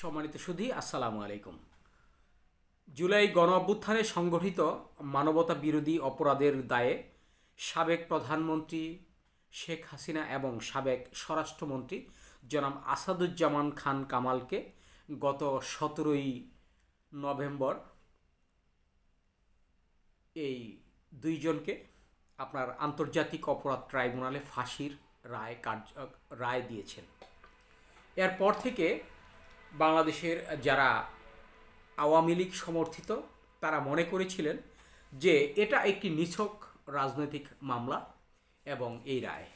সম্মানিত সুধী, আসসালামু আলাইকুম। জুলাই গণ অভ্যুত্থানে সংগঠিত মানবতা বিরোধী অপরাধের দায়ে সাবেক প্রধানমন্ত্রী শেখ হাসিনা এবং সাবেক স্বরাষ্ট্রমন্ত্রী জনাব আসাদুজ্জামান খান কামালকে গত সতেরোই নভেম্বর এই দুইজনকে আপনার আন্তর্জাতিক অপরাধ ট্রাইব্যুনালে ফাঁসির রায় কার্য, রায় দিয়েছেন। এরপর থেকে বাংলাদেশের যারা আওয়ামী লীগ সমর্থিত, তারা মনে করেছিলেন যে এটা একটি নিছক রাজনৈতিক মামলা এবং এই রায়।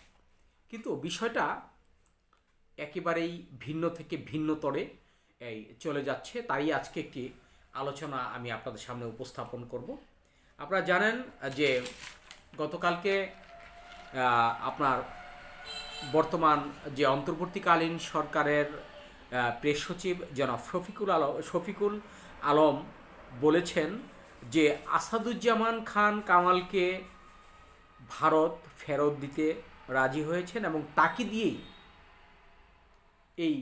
কিন্তু বিষয়টা একেবারেই ভিন্ন থেকে ভিন্ন তরে এই চলে যাচ্ছে। তাই আজকে একটি আলোচনা আমি আপনাদের সামনে উপস্থাপন করব। আপনারা জানেন যে গতকালকে আপনার বর্তমান যে অন্তর্বর্তীকালীন সরকারের প্রেস সচিব জনাব শফিকুল আলম শফিকুল আলম বলেছেন যে আসাদুজ্জামান খান কামালকে ভারত ফেরত দিতে রাজি হয়েছেন এবং তাকে দিয়েই এই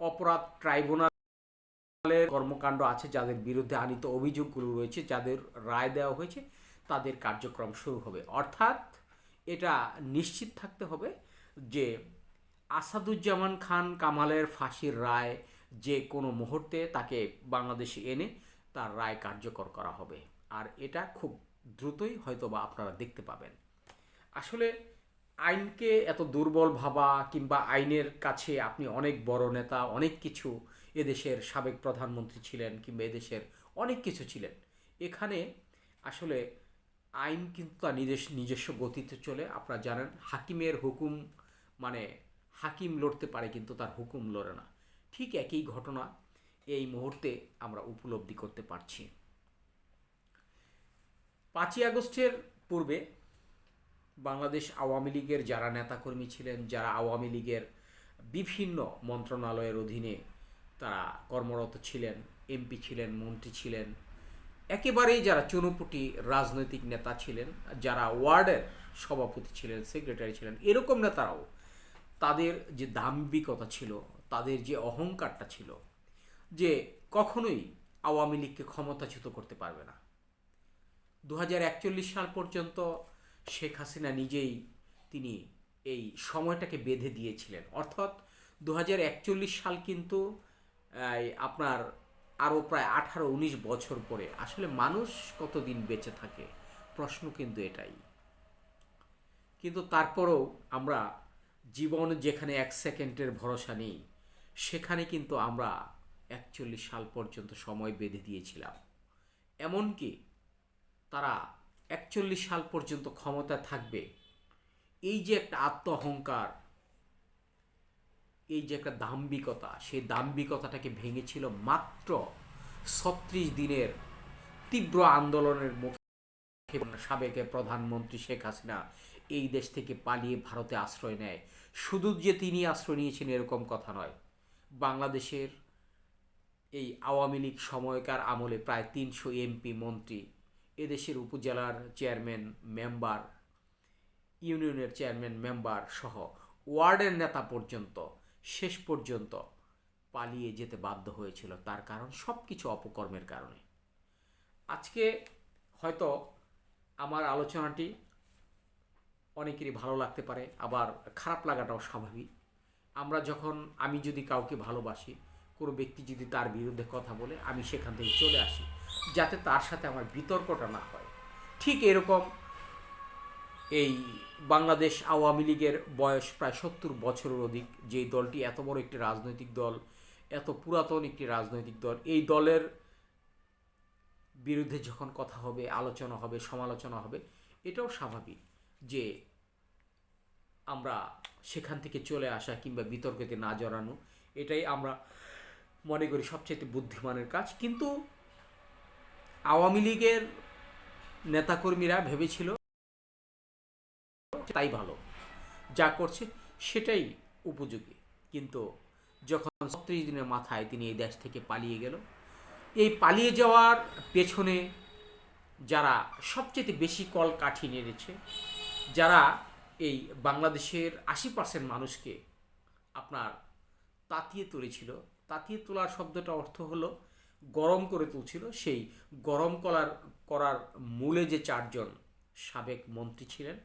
অপরাধ ট্রাইব্যুনালের কর্মকাণ্ড আছে যাদের বিরুদ্ধে আনিত অভিযোগগুলো রয়েছে, যাদের রায় দেওয়া হয়েছে, তাদের কার্যক্রম শুরু হবে। অর্থাৎ এটা নিশ্চিত থাকতে হবে যে আসাদুজ্জামান খান কামালের ফাঁসির রায় যে কোনো মুহূর্তে তাকে বাংলাদেশে এনে তার রায় কার্যকর করা হবে। আর এটা খুব দ্রুতই হয়তো বা আপনারা দেখতে পাবেন। আসলে আইনকে এত দুর্বল ভাবা কিংবা আইনের কাছে আপনি অনেক বড় নেতা, অনেক কিছু এদেশের সাবেক প্রধানমন্ত্রী ছিলেন কিংবা এদেশের অনেক কিছু ছিলেন। এখানে আসলে আইন কিন্তু তার নিজস্ব নিজস্ব গতিতে চলে। আপনারা জানেন, হাকিমের হুকুম মানে হাকিম লড়তে পারে কিন্তু তার হুকুম লড়ে না। ঠিক একই ঘটনা এই মুহূর্তে আমরা উপলব্ধি করতে পারছি। পাঁচই আগস্টের পূর্বে বাংলাদেশ আওয়ামী লীগের যারা নেতাকর্মী ছিলেন, যারা আওয়ামী লীগের বিভিন্ন মন্ত্রণালয়ের অধীনে তারা কর্মরত ছিলেন, এমপি ছিলেন, মন্ত্রী ছিলেন, একেবারেই যারা চুনোপুটি রাজনৈতিক নেতা ছিলেন, যারা ওয়ার্ডের সভাপতি ছিলেন, সেক্রেটারি ছিলেন, এরকম নেতারাও তাদের যে দাম্ভিকতা ছিল, তাদের যে অহংকারটা ছিল, যে কখনোই আওয়ামী লীগকে ক্ষমতাচ্যুত করতে পারবে না। দু হাজার একচল্লিশ সাল পর্যন্ত শেখ হাসিনা নিজেই তিনি এই সময়টাকে বেঁধে দিয়েছিলেন। অর্থাৎ দু হাজার একচল্লিশ সাল কিন্তু আপনার আরও প্রায় আঠারো উনিশ বছর পরে আসলে মানুষ কতদিন বেঁচে থাকে? প্রশ্ন কিন্তু এটাই। কিন্তু তারপরেও আমরা জীবন যেখানে এক সেকেন্ডের ভরসা নেই, সেখানে কিন্তু আমরা একচল্লিশ সাল পর্যন্ত সময় বেঁধে দিয়েছিলাম। এমনকি তারা একচল্লিশ সাল পর্যন্ত ক্ষমতা থাকবে। এই যে একটা আত্ম অহংকার এই যে একটা দাম্ভিকতা, সেই দাম্ভিকতাটাকে ভেঙেছিল মাত্র ছত্রিশ দিনের তীব্র আন্দোলনের মুখে সাবেক প্রধানমন্ত্রী শেখ হাসিনা এই দেশ থেকে পালিয়ে ভারতে আশ্রয় নেয়। শুধু যে তিনি আশ্রয় নিয়েছেন এরকম কথা নয়। বাংলাদেশের এই আওয়ামী লীগ সময়কার আমলে প্রায় তিনশো এমপি মন্ত্রী, এদেশের উপজেলার চেয়ারম্যান মেম্বার, ইউনিয়নের চেয়ারম্যান মেম্বার সহ ওয়ার্ডের নেতা পর্যন্ত, শেষ পর্যন্ত পালিয়ে যেতে বাধ্য হয়েছিল। তার কারণ সব কিছু অপকর্মের কারণে। আজকে হয়তো আমার আলোচনাটি অনেকেরই ভালো লাগতে পারে, আবার খারাপ লাগাটাও স্বাভাবিক। আমরা যখন, আমি যদি কাউকে ভালোবাসি, কোনো ব্যক্তি যদি তার বিরুদ্ধে কথা বলে, আমি সেখান থেকে চলে আসি, যাতে তার সাথে আমার বিতর্কটা না হয়। ঠিক এরকম এই বাংলাদেশ আওয়ামী লীগের বয়স প্রায় সত্তর বছরের অধিক যেই দলটি এত বড় একটি রাজনৈতিক দল, এত পুরাতন একটি রাজনৈতিক দল, এই দলের বিরুদ্ধে যখন কথা হবে, আলোচনা হবে, সমালোচনা হবে, এটাও স্বাভাবিক। যে আমরা সেখান থেকে চলে আসা কিংবা বিতর্কতে না জড়ানো, এটাই আমরা মনে করি সবচেয়ে বুদ্ধিমানের কাজ। কিন্তু আওয়ামী লীগের নেতাকর্মীরা ভেবেছিল তাই ভালো, যা করছে সেটাই উপযোগী। কিন্তু যখন ছত্রিশ দিনের মাথায় তিনি এই দেশ থেকে পালিয়ে গেল, এই পালিয়ে যাওয়ার পেছনে যারা সবচেয়ে বেশি কল কাঠি নেড়েছে যারা এই বাংলাদেশের আশি পার্সেন্ট মানুষকে আপনার তাতিয়ে তুলেছিল, তাতিয়ে তোলার শব্দটা অর্থ হলো গরম করে তুলছিল। সেই গরম করার করার মূলে যে চারজন সাবেক মন্ত্রী ছিলেন,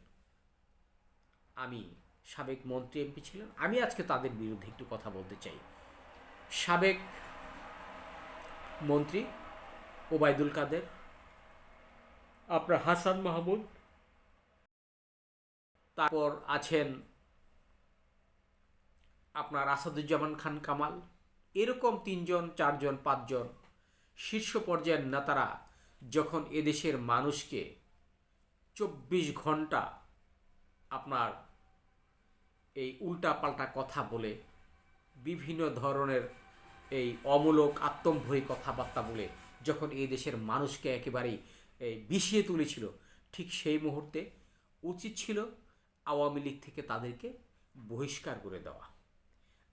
আমি সাবেক মন্ত্রী এমপি ছিলেন। আমি আজকে তাদের বিরুদ্ধে একটু কথা বলতে চাই। সাবেক মন্ত্রী ওবায়দুল কাদের, আপনার হাসান মাহমুদ তারপর আছেন আপনার আসাদুজ্জামান খান কামাল। এরকম তিনজন, চারজন, পাঁচজন শীর্ষ পর্যায়ের নেতারা যখন এদেশের মানুষকে চব্বিশ ঘণ্টা আপনার এই উল্টাপাল্টা কথা বলে, বিভিন্ন ধরনের এই অমূলক আত্মম্ভরী কথাবার্তা বলে যখন এই দেশের মানুষকে একেবারেই বিষিয়ে তুলেছিল, ঠিক সেই মুহূর্তে উচিত ছিল আওয়ামী লীগ থেকে তাদেরকে বহিষ্কার করে দেওয়া।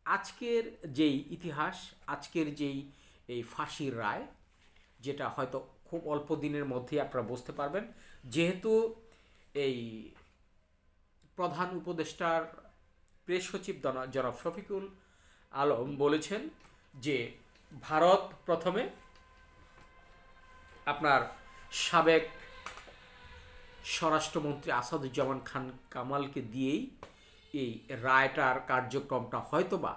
আজকের যেই ইতিহাস, আজকের যেই এই ফাঁসির রায়, যেটা হয়তো খুব অল্প দিনের মধ্যেই আপনারা বুঝতে পারবেন, যেহেতু এই প্রধান উপদেষ্টার প্রেস সচিব জনাব শফিকুল আলম বলেছেন যে ভারত প্রথমে আপনার সাবেক স্বরাষ্ট্রমন্ত্রী আসাদুজ্জামান খান কামালকে দিয়েই এই রায়টার কার্যক্রমটা হয়তোবা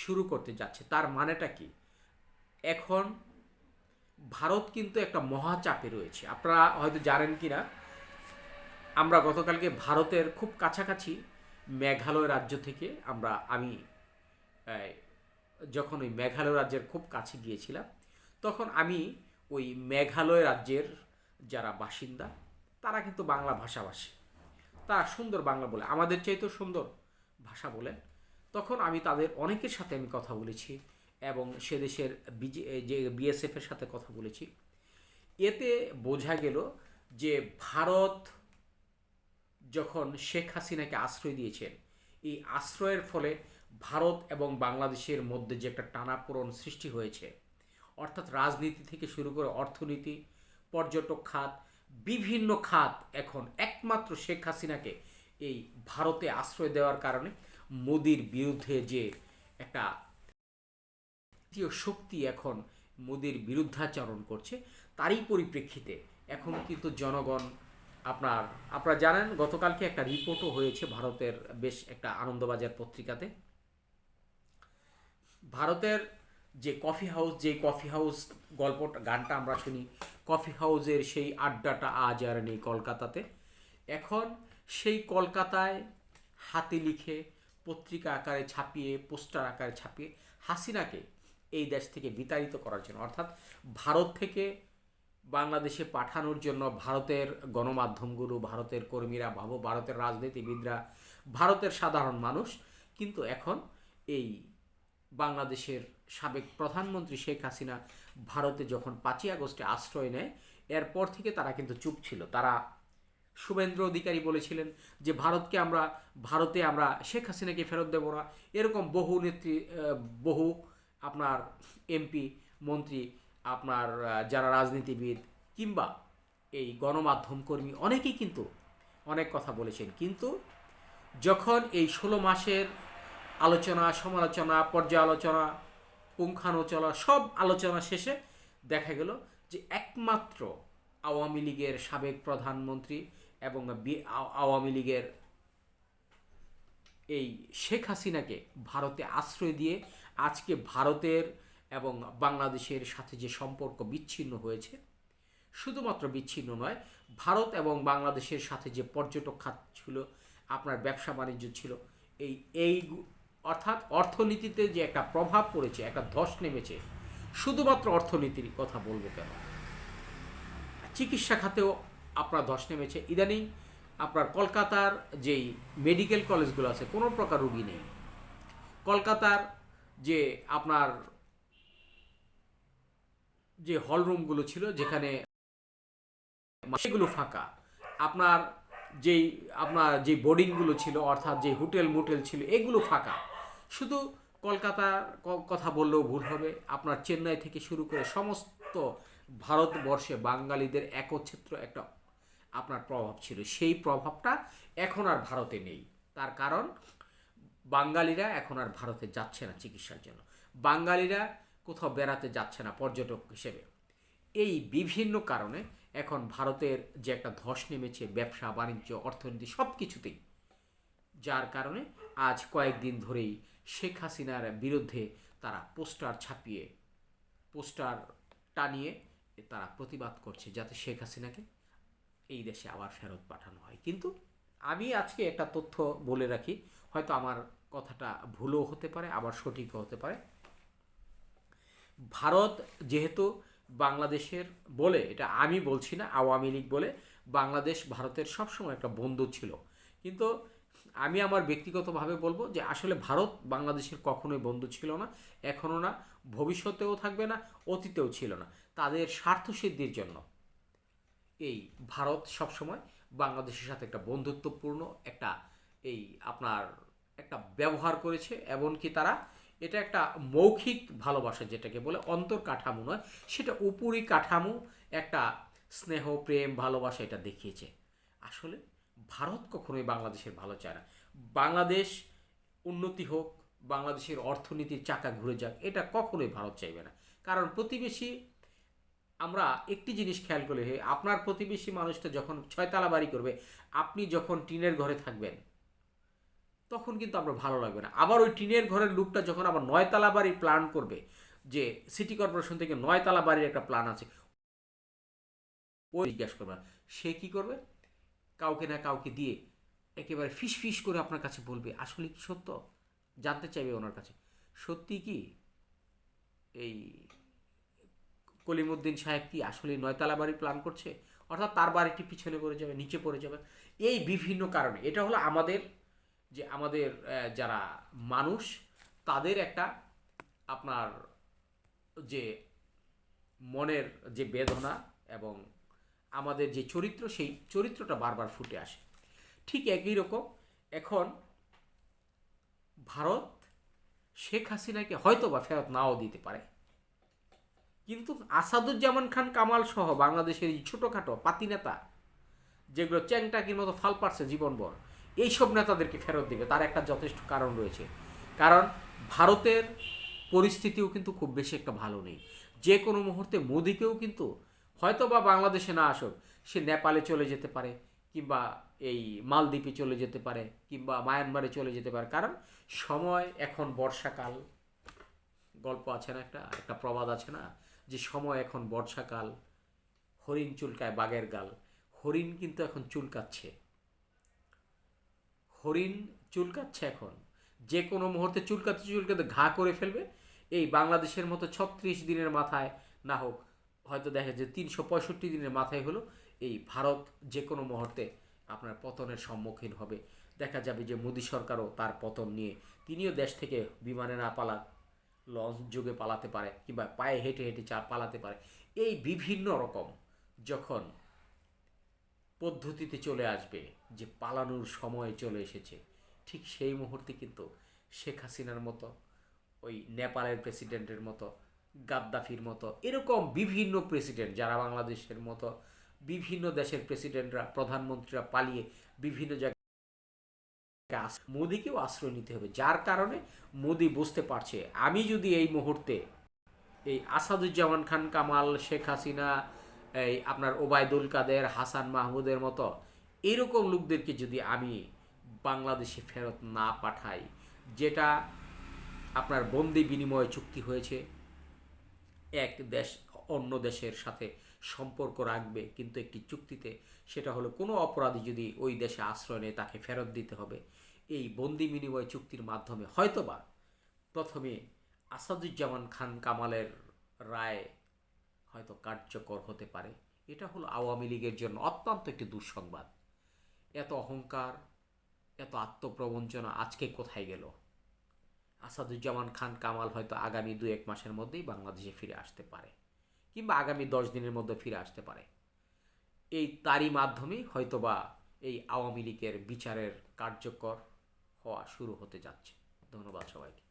শুরু করতে যাচ্ছে। তার মানেটা কি? এখন ভারত কিন্তু একটা মহাচাপে রয়েছে। আপনারা হয়তো জানেন কি না আমরা গতকালকে ভারতের খুব কাছাকাছি মেঘালয় রাজ্য থেকে আমরা, আমি যখন ওই মেঘালয় রাজ্যের খুব কাছে গিয়েছিলাম, তখন আমি ওই মেঘালয় রাজ্যের যারা বাসিন্দা তারা কিন্তু বাংলা ভাষাভাষী। তারা সুন্দর বাংলা বলে, আমাদের চাইতেও সুন্দর ভাষা বলেন তখন আমি তাদের অনেকের সাথে আমি কথা বলেছি এবং সে দেশের বিজে যে বিএসএফের সাথে কথা বলেছি। এতে বোঝা গেল যে ভারত যখন শেখ হাসিনাকে আশ্রয় দিয়েছেন এই আশ্রয়ের ফলে ভারত এবং বাংলাদেশের মধ্যে যে একটা টানাপোড়ন সৃষ্টি হয়েছে, অর্থাৎ রাজনীতি থেকে শুরু করে অর্থনীতি, পর্যটক খাত বিভিন্ন খাত এখন একমাত্র শেখ হাসিনাকে এই ভারতে আশ্রয় দেওয়ার কারণে মোদির বিরুদ্ধে যে একটা তৃতীয় শক্তি এখন মোদির বিরুদ্ধাচরণ করছে, তারই পরিপ্রেক্ষিতে এখন কিন্তু জনগণ আপনার, আপনারা জানেন গতকালকে একটা রিপোর্টও হয়েছে ভারতের বেশ একটা আনন্দবাজার পত্রিকাতে। ভারতের যে কফি হাউস, যে কফি হাউস গল্প গানটা আমরা শুনি কফি হাউজের সেই আড্ডাটা আজ আর নেই কলকাতাতে। এখন সেই কলকাতায় হাতে লিখে পত্রিকা আকারে ছাপিয়ে, পোস্টার আকারে ছাপিয়ে হাসিনাকে এই দেশ থেকে বিতাড়িত করার জন্য, অর্থাৎ ভারত থেকে বাংলাদেশে পাঠানোর জন্য ভারতের গণমাধ্যমগুলো, ভারতের কর্মীরা, ভাবো, ভারতের রাজনীতিবিদরা, ভারতের সাধারণ মানুষ কিন্তু এখন এই বাংলাদেশের সাবেক প্রধানমন্ত্রী শেখ হাসিনা ভারতে যখন পাঁচই আগস্টে আশ্রয় নেয়, এরপর থেকে তারা কিন্তু চুপ ছিল। তারা শুভেন্দ্র অধিকারী বলেছিলেন যে, ভারতকে আমরা, ভারতে আমরা শেখ হাসিনাকে ফেরত দেবো না। এরকম বহু নেত্রী বহু আপনার এমপি, মন্ত্রী, আপনার যারা রাজনীতিবিদ কিংবা এই গণমাধ্যম কর্মী, অনেকেই কিন্তু অনেক কথা বলেছেন। কিন্তু যখন এই ষোলো মাসের আলোচনা, সমালোচনা, পর্যালোচনা পুঙ্খানুচলা সব আলোচনা শেষে দেখা গেল যে একমাত্র আওয়ামী লীগের সাবেক প্রধানমন্ত্রী এবং আওয়ামী লীগের এই শেখ হাসিনাকে ভারতে আশ্রয় দিয়ে আজকে ভারতের এবং বাংলাদেশের সাথে যে সম্পর্ক বিচ্ছিন্ন হয়েছে, শুধুমাত্র বিচ্ছিন্ন নয়, ভারত এবং বাংলাদেশের সাথে যে পর্যটক খাত ছিল, আপনার ব্যবসা বাণিজ্য ছিল, এই এই অর্থাৎ অর্থনীতিতে যে একটা প্রভাব পড়েছে, একটা ধস নেমেছে, শুধুমাত্র অর্থনীতির কথা বলব কেন? চিকিৎসা খাতেও আপনার ধস নেমেছে। ইদানিং আপনার কলকাতার যেই মেডিকেল কলেজগুলো আছে, কোনো প্রকার রুগী নেই। কলকাতার যে আপনার যে হল রুমগুলো ছিল, যেখানে সেগুলো ফাঁকা। আপনার যেই, আপনার যে বোর্ডিংগুলো ছিল, অর্থাৎ যে হোটেল মোটেল ছিল, এগুলো ফাঁকা। শুধু কলকাতার কথা বললেও ভুল হবে। আপনার চেন্নাই থেকে শুরু করে সমস্ত ভারতবর্ষে বাঙালিদের একচ্ছত্র একটা আপনার প্রভাব ছিল। সেই প্রভাবটা এখন আর ভারতে নেই। তার কারণ, বাঙালিরা এখন আর ভারতে যাচ্ছে না চিকিৎসার জন্য। বাঙালিরা কোথাও বেড়াতে যাচ্ছে না পর্যটক হিসেবে। এই বিভিন্ন কারণে এখন ভারতের যে একটা ধস নেমেছে, ব্যবসা, বাণিজ্য, অর্থনীতি সব কিছুতেই যার কারণে আজ কয়েকদিন ধরেই শেখ হাসিনার বিরুদ্ধে তারা পোস্টার ছাপিয়ে, পোস্টার টানিয়ে তারা প্রতিবাদ করছে যাতে শেখ হাসিনাকে এই দেশে আবার ফেরত পাঠানো হয়। কিন্তু আমি আজকে একটা তথ্য বলে রাখি, হয়তো আমার কথাটা ভুলও হতে পারে, আবার সঠিকও হতে পারে। ভারত যেহেতু বাংলাদেশের বলে, এটা আমি বলছি না, আওয়ামী লীগ বলে, বাংলাদেশ ভারতের সবসময় একটা বন্ধু ছিল। কিন্তু আমি আমার ব্যক্তিগতভাবে বলব যে আসলে ভারত বাংলাদেশের কখনোই বন্ধু ছিল না এখনও না, ভবিষ্যতেও থাকবে না, অতীতেও ছিল না। তাদের স্বার্থসিদ্ধির জন্য এই ভারত সবসময় বাংলাদেশের সাথে একটা বন্ধুত্বপূর্ণ একটা এই আপনার একটা ব্যবহার করেছে, এমনকি তারা এটা একটা মৌখিক ভালোবাসা যেটাকে বলে অন্তর কাঠামো নয়, সেটা উপরি কাঠামো একটা স্নেহ, প্রেম, ভালোবাসা এটা দেখিয়েছে। আসলে ভারত কখনোই বাংলাদেশের ভালো চায় না। বাংলাদেশ উন্নতি হোক, বাংলাদেশের অর্থনীতির চাকা ঘুরে যাক, এটা কখনোই ভারত চাইবে না। কারণ প্রতিবেশী, আমরা একটি জিনিস খেয়াল করলে আপনার প্রতিবেশী মানুষটা যখন ছয়তলা বাড়ি করবে, আপনি যখন টিনের ঘরে থাকবেন, তখন কিন্তু আমরা ভালো লাগবে না। আবার ওই টিনের ঘরের লুকটা যখন আবার নয়তলা বাড়ির প্ল্যান করবে, যে সিটি কর্পোরেশন থেকে নয়তলা বাড়ির একটা প্ল্যান আছে ও জিজ্ঞাসা করবে সে কি করবে? কাউকে না কাউকে দিয়ে একেবারে ফিস ফিস করে আপনার কাছে বলবে, আসলে কি সত্য? জানতে চাইবে ওনার কাছে। সত্যি কি? এই কলিমুদ্দিন সাহেব কি আসলে নয়তলা বাড়ি প্ল্যান করছে? অর্থাৎ তার বাড়িটি পিছনে পড়ে যাবে, নিচে পড়ে যাবে। এই বিভিন্ন কারণে। এটা হলো আমাদের যে আমাদের যারা মানুষ, তাদের একটা আপনার যে মনের যে বেদনা এবং আমাদের যে চরিত্র, সেই চরিত্রটা বারবার ফুটে আসে। ঠিক একই রকম এখন ভারত শেখ হাসিনাকে হয়তো বা ফেরত নাও দিতে পারে। কিন্তু আসাদুজ্জামান খান কামাল সহ বাংলাদেশের এই ছোটোখাটো পাতি নেতা, যেগুলো চ্যাংটাকির মতো ফাল পারছে জীবনভর, এইসব নেতাদেরকে ফেরত দেবে, তার একটা যথেষ্ট কারণ রয়েছে। কারণ ভারতের পরিস্থিতিও কিন্তু খুব বেশি একটা ভালো নেই। যে কোনো মুহূর্তে মোদিকেও কিন্তু হয়তো বা বাংলাদেশে না আসুক, সে নেপালে চলে যেতে পারে, কিংবা এই মালদ্বীপে চলে যেতে পারে, কিংবা মায়ানমারে চলে যেতে পারে। কারণ সময় এখন বর্ষাকাল, গল্প আছে না একটা একটা প্রবাদ আছে না, যে সময় এখন বর্ষাকাল, হরিণ চুলকায় বাঘের গাল। হরিণ কিন্তু এখন চুলকাচ্ছে। হরিণ চুলকাচ্ছে এখন। যে কোনো মুহূর্তে চুলকাতে চুলকাতে ঘা করে ফেলবে, এই বাংলাদেশের মতো ছত্রিশ দিনের মাথায় না হোক হয়তো দেখা যায় তিনশো পঁয়ষট্টি দিনের মাথায় হলো এই ভারত যে কোনো মুহূর্তে আপনার পতনের সম্মুখীন হবে। দেখা যাবে যে মোদী সরকারও তার পতন নিয়ে তিনিও দেশ থেকে বিমানে না পালা, লঞ্চ যুগে পালাতে পারে কিংবা পায়ে হেঁটে হেঁটে চা পালাতে পারে। এই বিভিন্ন রকম যখন পদ্ধতিতে চলে আসবে যে পালানোর সময় চলে এসেছে, ঠিক সেই মুহূর্তে কিন্তু শেখ হাসিনার মতো, ওই নেপালের প্রেসিডেন্টের মতো গাদ্দাফির মতো। এরকম বিভিন্ন প্রেসিডেন্ট যারা বাংলাদেশের মতো বিভিন্ন দেশের প্রেসিডেন্টরা প্রধানমন্ত্রীরা পালিয়ে বিভিন্ন জায়গায় মোদিকেও আশ্রয় নিতে হবে। যার কারণে মোদি বুঝতে পারছে, আমি যদি এই মুহূর্তে এই আসাদুজ্জামান খান, কামাল, শেখ হাসিনা, এই আপনার ওবায়দুল কাদের, হাসান মাহমুদের মতো এরকম লোকদেরকে যদি আমি বাংলাদেশে ফেরত না পাঠাই, যেটা আপনার বন্দি বিনিময় চুক্তি হয়েছে এক দেশ অন্য দেশের সাথে সম্পর্ক রাখবে, কিন্তু একটি চুক্তিতে সেটা হলো কোনো অপরাধী যদি ওই দেশে আশ্রয় নেয় তাকে ফেরত দিতে হবে। এই বন্দি বিনিময় চুক্তির মাধ্যমে হয়তোবা প্রথমে আসাদুজ্জামান খান কামালের রায় হয়তো কার্যকর হতে পারে। এটা হলো আওয়ামী লীগের জন্য অত্যন্ত একটি দুঃসংবাদ। এত অহংকার, এত আত্মপ্রবঞ্চনা আজকে কোথায় গেল? আসাদুজ্জামান খান কামাল হয়তো আগামী দু এক মাসের মধ্যেই বাংলাদেশে ফিরে আসতে পারে, কিংবা আগামী দশ দিনের মধ্যে ফিরে আসতে পারে। এই তারই মাধ্যমে হয়তোবা এই আওয়ামী লীগের বিচারের কার্যকর হওয়া শুরু হতে যাচ্ছে। ধন্যবাদ সবাইকে।